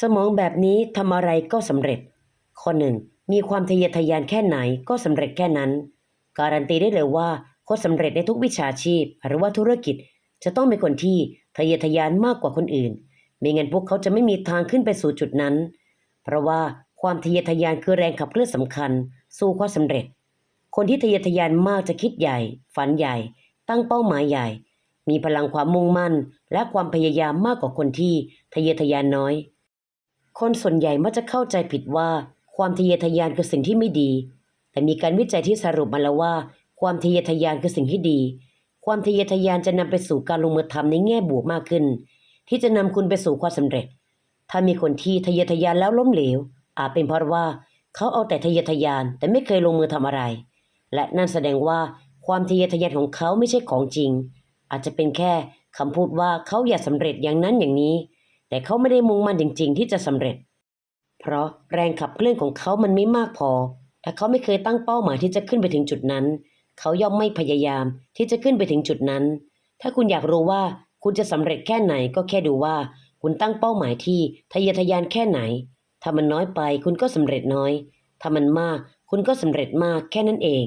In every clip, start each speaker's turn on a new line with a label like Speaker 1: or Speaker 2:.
Speaker 1: สมองแบบนี้ทำอะไรก็สำเร็จ ข้อหนึ่งมีความทะเยอทะยานแค่ไหนก็สำเร็จแค่นั้น การันตีได้เลยว่าคนสำเร็จในทุกวิชาชีพ หรือว่าธุรกิจจะต้องเป็นคนที่ทะเยอทะยานมากกว่าคนอื่น ไม่งั้นพวกเขาจะไม่มีทางขึ้นไปสู่จุดนั้น เพราะว่าความทะเยอทะยานคือแรงขับเคลื่อนสำคัญ สู่ความสำเร็จ คนที่ทะเยอทะยานมากจะคิดใหญ่ ฝันใหญ่ ตั้งเป้าหมายใหญ่ มีพลังความมุ่งมั่น และความพยายามมากกว่าคนที่ทะเยอทะยานน้อย คนส่วนใหญ่มักจะเข้าใจผิดว่า ความทะเยอทะยานคือสิ่งที่ไม่ดี แต่มีการวิจัยที่สรุปมาแล้วว่า ความทะเยอทะยานคือสิ่งที่ดี ความทะเยอทะยานจะนำไปสู่การลงมือทำในแง่บวกมากขึ้น ที่จะนำคุณไปสู่ความสำเร็จ ถ้ามีคนที่ทะเยอทะยานแล้วล้มเหลว อาจเป็นเพราะว่าเขาเอาแต่ทะเยอทะยานแต่ไม่เคยลงมือทำอะไร และนั่นแสดงว่าความทะเยอทะยานของเขาไม่ใช่ของจริง อาจจะเป็นแค่คำพูดว่าเขาอยากสำเร็จอย่างนั้นอย่างนี้ แต่เขาไม่ได้มุ่งมั่นจริง ๆ ที่จะสำเร็จ เพราะแรงขับเคลื่อนของเขามันไม่มากพอ และเขาไม่เคยตั้งเป้าหมายที่จะขึ้นไปถึงจุดนั้น เขาย่อมไม่พยายามที่จะขึ้นไปถึงจุดนั้น ถ้าคุณอยากรู้ว่าคุณจะสำเร็จแค่ไหนก็แค่ดูว่า คุณตั้งเป้าหมายที่ทะเยอทะยานแค่ไหน ถ้ามันน้อยไปคุณก็สำเร็จน้อย ถ้ามันมากคุณก็สำเร็จมากแค่นั้นเอง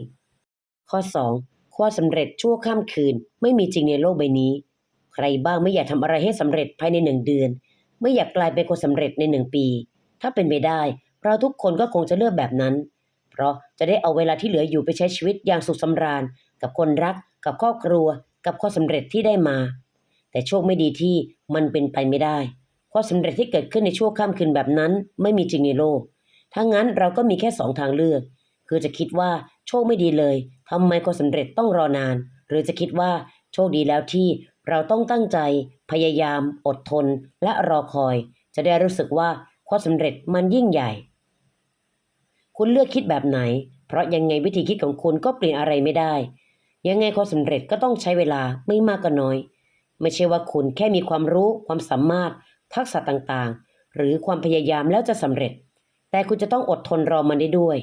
Speaker 1: ข้อ 2. ความสำเร็จชั่วข้ามคืน ไม่มีจริงในโลกใบนี้ ใครบ้างไม่อยากทำอะไรให้สำเร็จภายในหนึ่งเดือน ไม่อยากกลายเป็นคนสำเร็จในหนึ่งปี ถ้าเป็นไปได้ เราทุกคนก็คงจะเลือกแบบนั้น เพราะจะได้เอาเวลาที่เหลืออยู่ไปใช้ชีวิตอย่างสุขสำราญ กับคนรัก กับครอบครัว กับความสำเร็จที่ได้มา แต่โชคไม่ดีที่มันเป็นไปไม่ได้ความสำเร็จที่เกิดขึ้นในช่วงข้ามคืนแบบนั้น ไม่มีจริงในโลกถ้างั้นเราก็มีแค่สองทางเลือก คือจะคิดว่าโชคไม่ดีเลยทำไมความสำเร็จต้องรอนาน หรือจะคิดว่าโชคดีแล้วที่ เราต้องตั้งใจ พยายาม อดทน และรอคอย จะได้รู้สึกว่าความสำเร็จมันยิ่งใหญ่ คุณเลือกคิดแบบไหน เพราะยังไงวิธีคิดของคุณก็เปลี่ยนอะไรไม่ได้ ยังไงความสำเร็จก็ต้องใช้เวลาไม่มากก็น้อย ไม่ใช่ว่าคุณแค่มีความรู้ ความสามารถ ทักษะต่างๆ หรือความพยายามแล้วจะสำเร็จ แต่คุณจะต้องอดทนรอมันได้ด้วย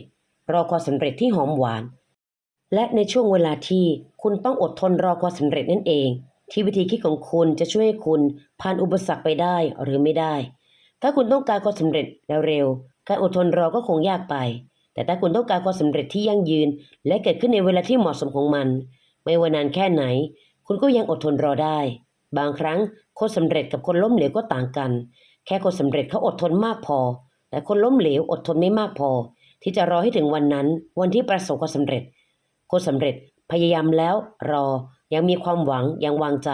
Speaker 1: รอความสำเร็จที่หอมหวาน และในช่วงเวลาที่คุณต้องอดทนรอความสำเร็จนั่นเอง ที่วิธีคิดของคุณจะช่วยให้คุณผ่านอุปสรรคไปได้หรือไม่ได้ ถ้าคุณต้องการความสำเร็จเร็วๆการอดทนรอก็คงยากไป แต่ถ้าคุณต้องการความสำเร็จที่ยั่งยืน และเกิดขึ้นในเวลาที่เหมาะสมของมัน ไม่ว่านานแค่ไหน คุณก็ยังอดทนรอได้ บางครั้งคนสำเร็จกับคนล้มเหลวก็ต่างกัน แค่คนสำเร็จเขาอดทนมากพอ แต่คนล้มเหลวอดทนไม่มากพอ ที่จะรอให้ถึงวันนั้น วันที่ประสบความสำเร็จ คนสำเร็จพยายามแล้วรอ ยังมีความหวังยังวางใจ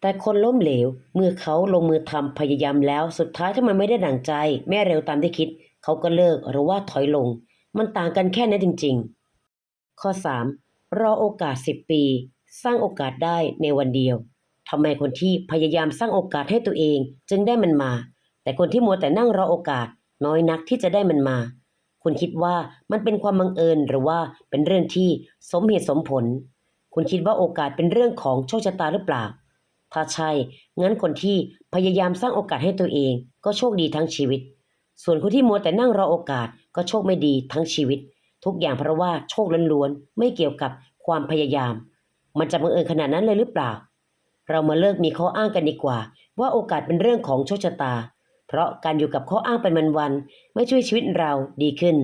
Speaker 1: แต่คนล้มเหลว เมื่อเขาลงมือทำพยายามแล้วสุดท้ายถ้ามันไม่ได้ดั่งใจ แม่เร็วตามที่คิด เขาก็เลิกหรือว่าถอยลง มันต่างกันแค่นั้นจริง ๆ ข้อ 3. รอโอกาส 10 ปี สร้างโอกาสได้ในวันเดียวทำไมคนที่พยายามสร้างโอกาสให้ตัวเองจึงได้มันมา แต่คนที่มัวแต่นั่งรอโอกาส น้อยนักที่จะได้มันมา คุณคิดว่ามันเป็นความบังเอิญหรือว่าเป็นเรื่องที่สมเหตุสมผล คุณคิดว่าโอกาสเป็นเรื่องของโชคชะตาหรือเปล่า ถ้าใช่ งั้นคนที่พยายามสร้างโอกาสให้ตัวเอง ก็โชคดีทั้งชีวิต ส่วนคนที่มัวแต่นั่งรอโอกาสก็โชคไม่ดีทั้งชีวิต ทุกอย่างเพราะว่าโชคล้วนๆ ไม่เกี่ยวกับความพยายาม มันจะบังเอิญขนาดนั้นเลยหรือเปล่า เรามาเลิกมีข้ออ้างกันดีกว่า ว่าโอกาสเป็นเรื่องของโชคชะตา เพราะการอยู่กับข้ออ้างเป็นวันๆ ไม่ช่วยชีวิตเราดีขึ้น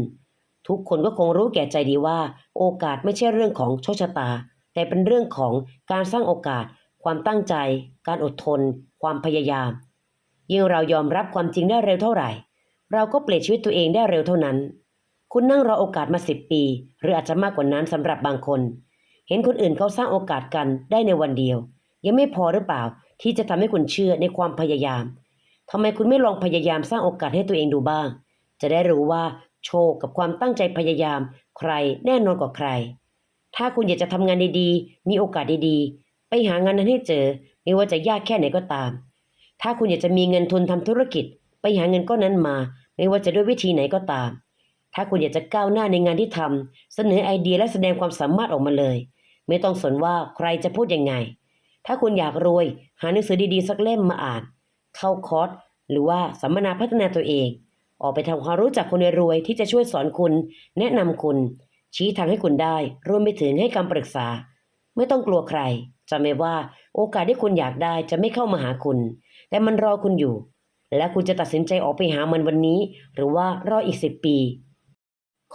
Speaker 1: ทุกคนก็คงรู้แก่ใจดีว่า โอกาสไม่ใช่เรื่องของโชคชะตา แต่เป็นเรื่องของการสร้างโอกาส ความตั้งใจ การอดทน ความพยายาม ยิ่งเรายอมรับความจริงได้เร็วเท่าไหร่ เราก็เปลี่ยนชีวิตตัวเองได้เร็วเท่านั้น คุณนั่งรอโอกาสมาสิบปี หรืออาจจะมากกว่านั้นสำหรับบางคน เห็นคนอื่นเขาสร้างโอกาสกันได้ในวันเดียว ยังไม่พอหรือเปล่าที่จะทำให้คุณเชื่อในความพยายามทำไมคุณไม่ลองพยายามสร้างโอกาสให้ตัวเองดูบ้าง จะได้รู้ว่าโชคกับความตั้งใจพยายาม ใครแน่นอนกว่าใคร ถ้าคุณอยากจะทำงานดีๆ มีโอกาสดีๆ ไปหางานนั้นให้เจอ ไม่ว่าจะยากแค่ไหนก็ตาม ถ้าคุณอยากจะมีเงินทุนทำธุรกิจ ไปหาเงินก้อนนั้นมา ไม่ว่าจะด้วยวิธีไหนก็ตาม ถ้าคุณอยากจะก้าวหน้าในงานที่ทำเสนอไอเดียและแสดงความสามารถออกมาเลย ไม่ต้องสนว่าใครจะพูดยังไง ถ้าคุณอยากรวย หาหนังสือดีๆ สักเล่มมาอ่าน เข้าคอร์สหรือว่าสัมมนาพัฒนาตัวเอง ออกไปทำความรู้จักคนรวยที่จะช่วยสอนคุณ แนะนำคุณ ชี้ทางให้คุณได้ รวมไปถึงให้คำปรึกษา ไม่ต้องกลัวใครจำไว้ว่าโอกาสที่คุณอยากได้จะไม่เข้ามาหาคุณ แต่มันรอคุณอยู่ และคุณจะตัดสินใจออกไปหามันวันนี้ หรือว่ารออีกสิบปี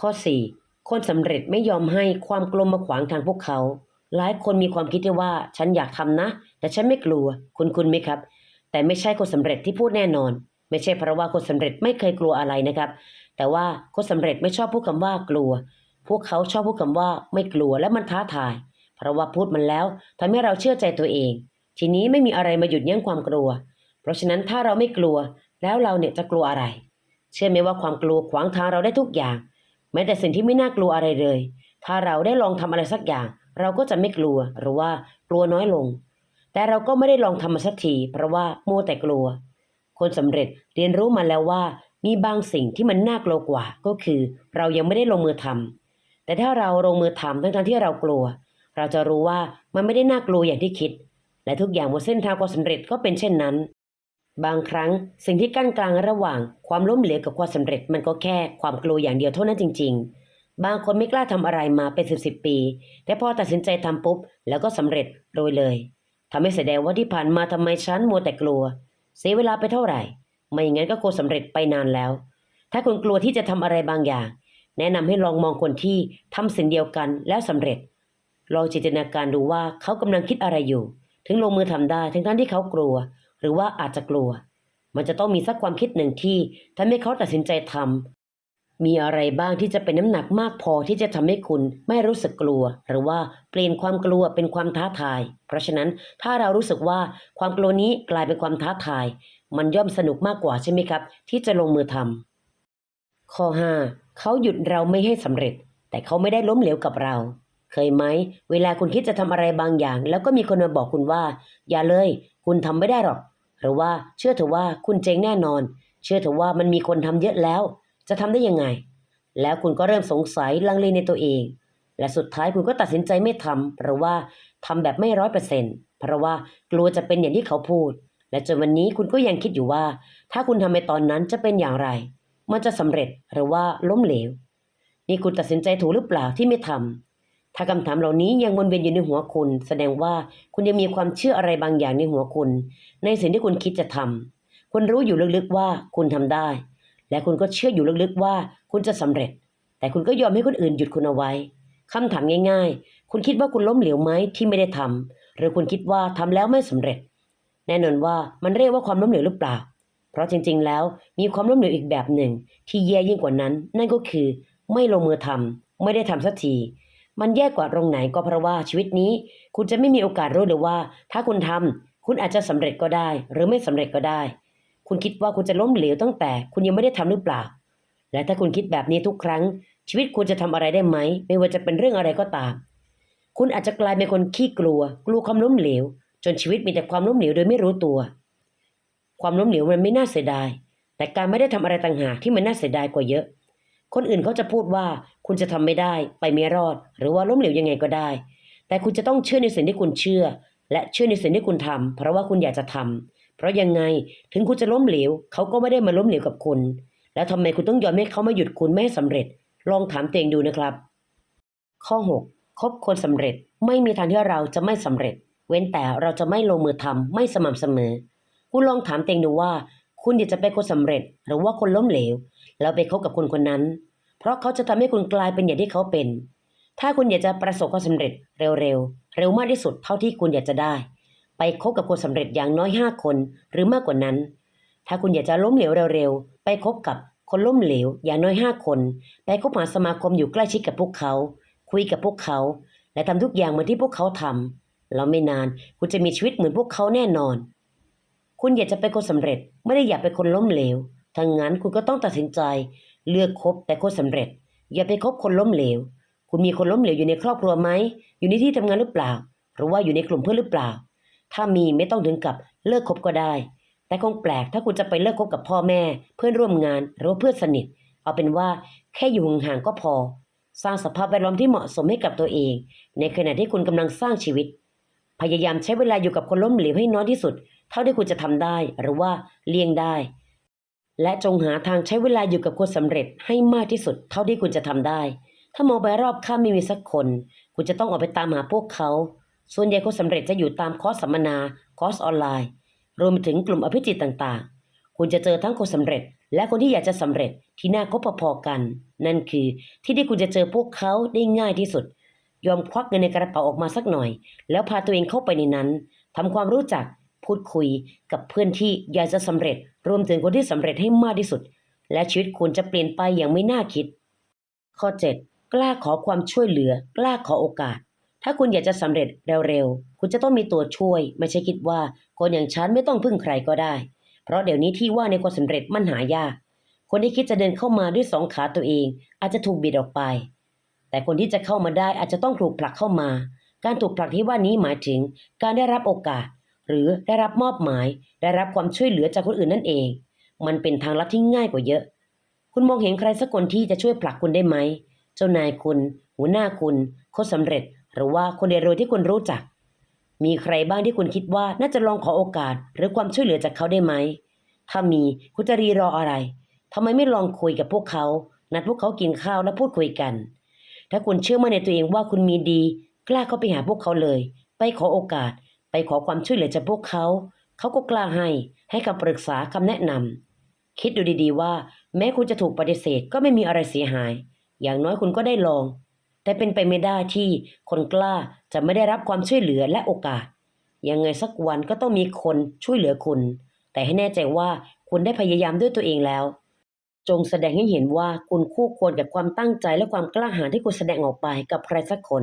Speaker 1: ข้อ 4. คนสำเร็จไม่ยอมให้ความกลัวมาขวางทางพวกเขา หลายคนมีความคิดที่ว่าฉันอยากทำนะ แต่ฉันไม่กลัว คุณคุณไหมครับ แต่ไม่ใช่คนสำเร็จที่พูดแน่นอน ไม่ใช่เพราะว่าคนสำเร็จไม่เคยกลัวอะไรนะครับ แต่ว่าคนสำเร็จไม่ชอบพูดคำว่ากลัว พวกเขาชอบพูดคำว่าไม่กลัวและมันท้าทาย เพราะว่าพูดมันแล้วทำให้เราเชื่อใจตัวเอง ทีนี้ไม่มีอะไรมาหยุดยั้งความกลัว เพราะฉะนั้นถ้าเราไม่กลัว แล้วเราเนี่ยจะกลัวอะไร เชื่อไหมว่าความกลัวขวางทางเราได้ทุกอย่าง แม้แต่สิ่งที่ไม่น่ากลัวอะไรเลย ถ้าเราได้ลองทำอะไรสักอย่าง เราก็จะไม่กลัวหรือว่ากลัวน้อยลง แต่เราก็ไม่ได้ลองทำมาสักทีเพราะว่ามัวแต่กลัว คนสำเร็จเรียนรู้มาแล้วว่า มีบางสิ่งที่มันน่ากลัวกว่า ก็คือ เรายังไม่ได้ลงมือทำ แต่ถ้าเราลงมือทำทั้งๆที่เรากลัว เราจะรู้ว่ามันไม่ได้น่ากลัวอย่างที่คิด และทุกอย่างบนเส้นทางความสำเร็จก็เป็นเช่นนั้น บางครั้งสิ่งที่กั้นกลางระหว่าง ความล้มเหลวกับความสำเร็จมันก็แค่ความกลัวอย่างเดียวเท่านั้นจริง ๆ บางคนไม่กล้าทำอะไรมาเป็นสิบสิบปี แต่พอตัดสินใจทำปุ๊บ แล้วก็สำเร็จโดยเลยทำให้แสดงว่าที่ผ่านมาทำไมฉันมัวแต่กลัว เสียเวลาไปเท่าไหร่ ไม่อย่างนั้นก็คงสำเร็จไปนานแล้ว ถ้าคุณกลัวที่จะทำอะไรบางอย่าง แนะนำให้ลองมองคนที่ทำสิ่งเดียวกันแล้วสำเร็จ ลองจินตนาการดูว่าเขากำลังคิดอะไรอยู่ ถึงลงมือทำได้ทั้งทั้งที่เขากลัว หรือว่าอาจจะกลัว มันจะต้องมีสักความคิดหนึ่งที่ทำให้เขาตัดสินใจทำมีอะไรบ้างที่จะเป็นน้ำหนักมากพอที่จะทำให้คุณไม่รู้สึกกลัว หรือว่าเปลี่ยนความกลัวเป็นความท้าทาย เพราะฉะนั้นถ้าเรารู้สึกว่าความกลัวนี้กลายเป็นความท้าทาย มันย่อมสนุกมากกว่าใช่ไหมครับ ที่จะลงมือทำข้อ5 เขาหยุดเราไม่ให้สำเร็จ แต่เขาไม่ได้ล้มเหลวกับเรา เคยไหม เวลาคุณคิดจะทำอะไรบางอย่าง แล้วก็มีคนมาบอกคุณว่า อย่าเลย คุณทำไม่ได้หรอก หรือว่าเชื่อเถอะว่าคุณเจ๊งแน่นอน เชื่อเถอะว่ามันมีคนทำเยอะแล้ว จะทำได้ยังไง แล้วคุณก็เริ่มสงสัยลังเลในตัวเอง และสุดท้ายคุณก็ตัดสินใจไม่ทำหรือว่าทำแบบไม่ร้อยเปอร์เซ็นต์เพราะว่ากลัวจะเป็นอย่างที่เขาพูด และจนวันนี้คุณก็ยังคิดอยู่ว่า ถ้าคุณทำในตอนนั้นจะเป็นอย่างไร มันจะสำเร็จหรือว่าล้มเหลว นี่คุณตัดสินใจถูกหรือเปล่าที่ไม่ทำถ้าคำถามเหล่านี้ยังวนเวียนอยู่ในหัวคุณ แสดงว่าคุณยังมีความเชื่ออะไรบางอย่างในหัวคุณ ในสิ่งที่คุณคิดจะทำคุณรู้อยู่ลึกๆว่าคุณทำได้ และคุณก็เชื่ออยู่ลึกๆว่าคุณจะสำเร็จ แต่คุณก็ยอมให้คนอื่นหยุดคุณเอาไว้คำถามง่าย ๆ คุณคิดว่าคุณล้มเหลวไหมที่ไม่ได้ทำหรือคุณคิดว่าทำแล้วไม่สำเร็จ แน่นอนว่ามันเรียกว่าความล้มเหลวหรือเปล่า เพราะจริงๆ แล้วมีความล้มเหลวอีกแบบหนึ่ง ที่แย่ยิ่งกว่านั้น นั่นก็คือไม่ลงมือทำไม่ได้ทำสักที มันแย่กว่าตรงไหนก็เพราะว่าชีวิตนี้ คุณจะไม่มีโอกาสรู้เลยว่า ถ้าคุณทำคุณอาจจะสำเร็จก็ได้ หรือไม่สำเร็จก็ได้ คุณคิดว่าคุณจะล้มเหลวตั้งแต่ คุณยังไม่ได้ทำหรือเปล่า และถ้าคุณคิดแบบนี้ทุกครั้ง ชีวิตคุณจะทำอะไรได้ไหม ไม่ว่าจะเป็นเรื่องอะไรก็ตาม คุณอาจจะกลายเป็นคนขี้กลัว กลัวความล้มเหลว จนชีวิตมีแต่ความล้มเหลวโดยไม่รู้ตัว ความล้มเหลวมันไม่น่าเสียดาย แต่การไม่ได้ทำอะไรต่างหากที่มันน่าเสียดายกว่าเยอะ คนอื่นเขาจะพูดว่าคุณจะทำไม่ได้ ไปไม่รอด หรือว่าล้มเหลวยังไงก็ได้ แต่คุณจะต้องเชื่อในสิ่งที่คุณเชื่อ และเชื่อในสิ่งที่คุณทำเพราะว่าคุณอยากจะทำเพราะยังไงถึงคุณจะล้มเหลวเขาก็ไม่ได้มาล้มเหลวกับคุณ แล้วทำไมคุณต้องยอมให้เขามาหยุดคุณไม่ให้สำเร็จ ลองถามตัวเองดูนะครับ ข้อ 6 คบคนสำเร็จไม่มีทางที่เราจะไม่สำเร็จ เว้นแต่เราจะไม่ลงมือทำไม่สม่ำเสมอ คุณลองถามเองดูว่า คุณอยากจะเป็นคนสำเร็จหรือว่าคนล้มเหลว แล้วไปคบกับคนคนนั้น เพราะเขาจะทำให้คุณกลายเป็นอย่างที่เขาเป็น ถ้าคุณอยากจะประสบความสำเร็จเร็วๆ เร็วมากที่สุดเท่าที่คุณอยากจะได้ ไปคบกับคนสำเร็จอย่างน้อยห้าคนหรือมากกว่านั้น ถ้าคุณอยากจะล้มเหลวเร็วๆ ไปคบกับคนล้มเหลวอย่างน้อยห้าคน ไปคบหาสมาคมอยู่ใกล้ชิดกับพวกเขา คุยกับพวกเขา และทำทุกอย่างเหมือนที่พวกเขาทำแล้วไม่นานคุณจะมีชีวิตเหมือนพวกเขาแน่นอน คุณอยากจะเป็นคนสำเร็จ ไม่ได้อยากเป็นคนล้มเหลวถ้างั้นคุณก็ต้องตัดสินใจ เลือกคบแต่คนสำเร็จ อย่าไปคบคนล้มเหลว คุณมีคนล้มเหลวอยู่ในครอบครัวไหม อยู่ในที่ทำงานหรือเปล่า หรือว่าอยู่ในกลุ่มเพื่อนหรือเปล่า ถ้ามีไม่ต้องถึงกับเลิกคบก็ได้ แต่คงแปลกถ้าคุณจะไปเลิกคบกับพ่อแม่ เพื่อนร่วมงานหรือว่าเพื่อนสนิท เอาเป็นว่าแค่อยู่ห่างๆก็พอ สร้างสภาพแวดล้อมที่เหมาะสมให้กับตัวเอง ในขณะที่คุณกำลังสร้างชีวิต พยายามใช้เวลาอยู่กับคนล้มเหลวให้น้อยที่สุด เท่าที่คุณจะทำได้หรือว่าเลี่ยงได้ และจงหาทางใช้เวลาอยู่กับคนสำเร็จให้มากที่สุด เท่าที่คุณจะทำได้ ถ้ามองไปรอบข้างไม่มีสักคน คุณจะต้องออกไปตามหาพวกเขา ส่วนใหญ่คนสำเร็จจะอยู่ตามคอร์สสัมมนาคอร์สออนไลน์ รวมไปถึงกลุ่มอภิจิตต่างๆ คุณจะเจอทั้งคนสำเร็จ และคนที่อยากจะสำเร็จที่น่าคบพอๆกัน นั่นคือที่ที่คุณจะเจอพวกเขาได้ง่ายที่สุดยอมควักเงินในกระเป๋าออกมาสักหน่อย แล้วพาตัวเองเข้าไปในนั้นทำความรู้จัก พูดคุยกับเพื่อนที่อยากจะสำเร็จ รวมถึงคนที่สำเร็จให้มากที่สุด และชีวิตคุณจะเปลี่ยนไปอย่างไม่น่าคิด ข้อ 7 กล้าขอความช่วยเหลือ กล้าขอโอกาส ถ้าคุณอยากจะสำเร็จเร็วๆ คุณจะต้องมีตัวช่วย ไม่ใช่คิดว่าคนอย่างฉันไม่ต้องพึ่งใครก็ได้ เพราะเดี๋ยวนี้ที่ว่าในความสำเร็จมันหายาก คนที่คิดจะเดินเข้ามาด้วยสองขาตัวเอง อาจจะถูกบิดออกไป แต่คนที่จะเข้ามาได้อาจจะต้องถูกผลักเข้ามา การถูกผลักที่ว่านี้หมายถึง การได้รับโอกาส หรือได้รับมอบหมายได้รับความช่วยเหลือจากคนอื่นนั่นเอง มันเป็นทางลัดที่ง่ายกว่าเยอะ คุณมองเห็นใครสักคนที่จะช่วยผลักคุณได้ไหม เจ้านายคุณ หัวหน้าคุณคนสำเร็จ หรือว่าคนรวยที่คุณรู้จัก มีใครบ้างที่คุณคิดว่าน่าจะลองขอโอกาส หรือความช่วยเหลือจากเขาได้ไหม ถ้ามีคุณจะรีรออะไรทำไมไม่ลองคุยกับพวกเขา นัดพวกเขากินข้าวและพูดคุยกัน ถ้าคุณเชื่อมั่นในตัวเองว่าคุณมีดี กล้าเข้าไปหาพวกเขาเลย ไปขอโอกาส ไปขอความช่วยเหลือจากพวกเขา เขาก็กล้าให้ให้คำปรึกษาคำแนะนำคิดดูดีๆว่า แม้คุณจะถูกปฏิเสธก็ไม่มีอะไรเสียหาย อย่างน้อยคุณก็ได้ลอง แต่เป็นไปไม่ได้ที่คนกล้าจะไม่ได้รับความช่วยเหลือและโอกาส ยังไงสักวันก็ต้องมีคนช่วยเหลือคุณ แต่ให้แน่ใจว่าคุณได้พยายามด้วยตัวเองแล้ว จงแสดงให้เห็นว่าคุณคู่ควรกับความตั้งใจและความกล้าหาญที่คุณแสดงออกไปกับใครสักคน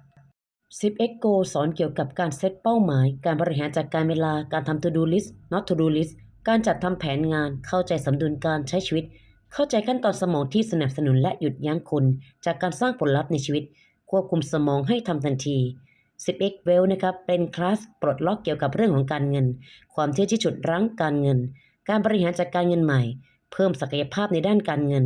Speaker 1: 10x Go สอนเกี่ยวกับการเซตเป้าหมาย การบริหารจัดการเวลา การทำ to do list not to do list การจัดทำแผนงาน เข้าใจสมดุลการใช้ชีวิต เข้าใจขั้นตอนสมองที่สนับสนุนและหยุดยั้งคุณ จากการสร้างผลลัพธ์ในชีวิต ควบคุมสมองให้ทำทันที 10x Well นะครับ เป็นคลาสปลดล็อกเกี่ยวกับเรื่องของการเงิน ความเชื่อที่ฉุดรั้งการเงิน การบริหารจัดการเงินใหม่ เพิ่มศักยภาพในด้านการเงิน